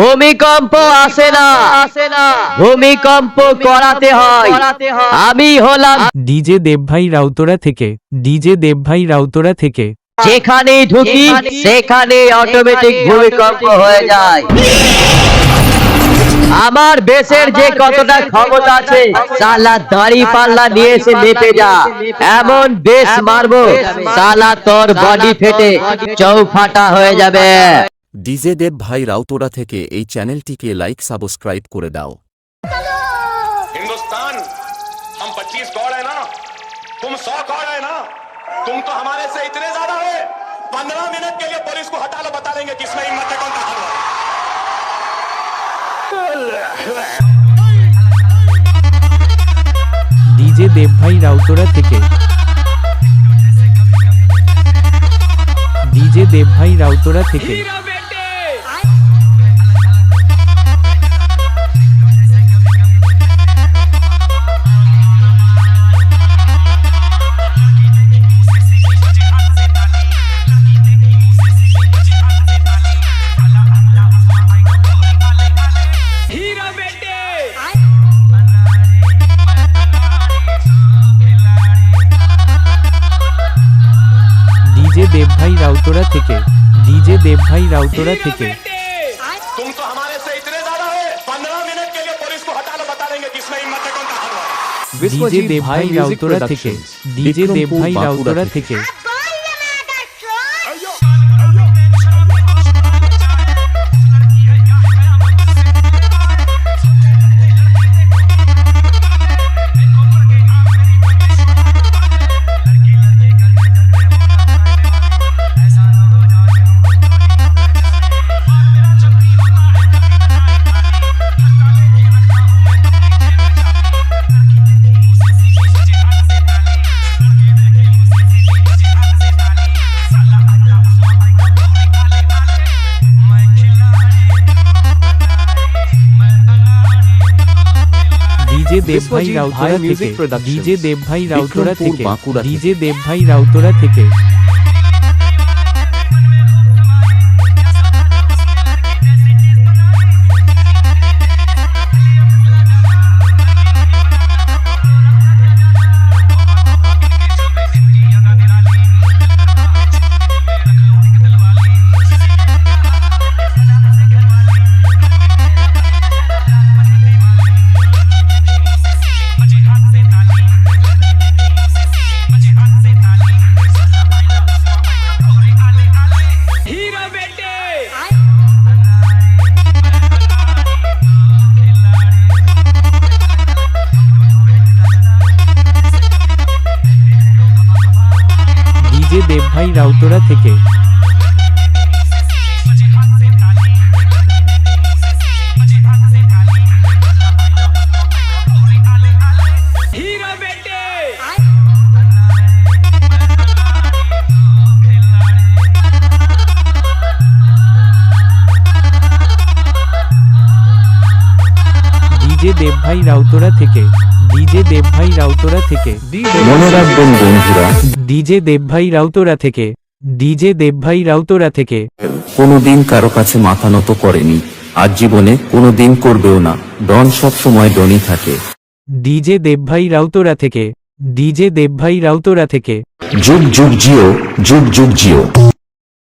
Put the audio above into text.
ভূমিকম্প আসে না। আসে না ভূমিকম্প করাতে হয়। আমি হলাম ডিজে দেবভাই রাউতরা থেকে ডিজে দেবভাই রাউতরা থেকে। যেখানে ঢুকি সেখানে অটোমেটিক ভূমিকম্প হয়ে যায়। আমার বেশের যে কতটা ক্ষমতা আছে সালা দাড়ি পাল্লা নিয়ে এসে মেপে যা। এমন বেশ মারবো সালা তোর বডি ফেটে চৌফাটা হয়ে যাবে। ডিজে দেব ভাই রাউতোরা থেকে এই চ্যানেলটিকে লাইক সাবস্ক্রাইব করে দাও हिंदुस्तान हम 25 गॉड है ना तुम 100 गॉड है ना तुम तो हमारे से इतने ज्यादा है 15 मिनट के लिए पुलिस को हटा लो बता देंगे किसमें हिम्मत है कौन कहा ডিজে দেবভাই রাউতরা থেকে ডিজে দেবভাই রাউতরা থেকে রাউতরা থেকে ডিজে দেবভাই রাউতরা থেকে। ডিজে দেবভাই রাউতরা থেকে ডিজে দেবভাই রাউতরা থেকে। দেবভাই রাউতরা ভাই থেকে ডিজে দেবভাই রাউতরা থেকে বাঁকুড়া থেকে। ডিজে দেবভাই রাউতরা থেকে ডিজে রাউতরা থেকে। ডিজে দেবভাই রাউতরা থেকে। ডিজে দেবভাই রাউতরা থেকে। মনে রাখবেন বন্ধুরা। ডিজে দেবভাই রাউতরা থেকে। ডিজে দেবভাই রাউতরা থেকে। কোনোদিন কারও কাছে মাথা নত করেনি। আজ জীবনে কোনোদিন করবেও না। ডন সব সময় ডনই থাকে। ডিজে দেবভাই রাউতরা থেকে। ডিজে দেবভাই রাউতরা থেকে। যুগ যুগ জিও যুগ যুগ জিও।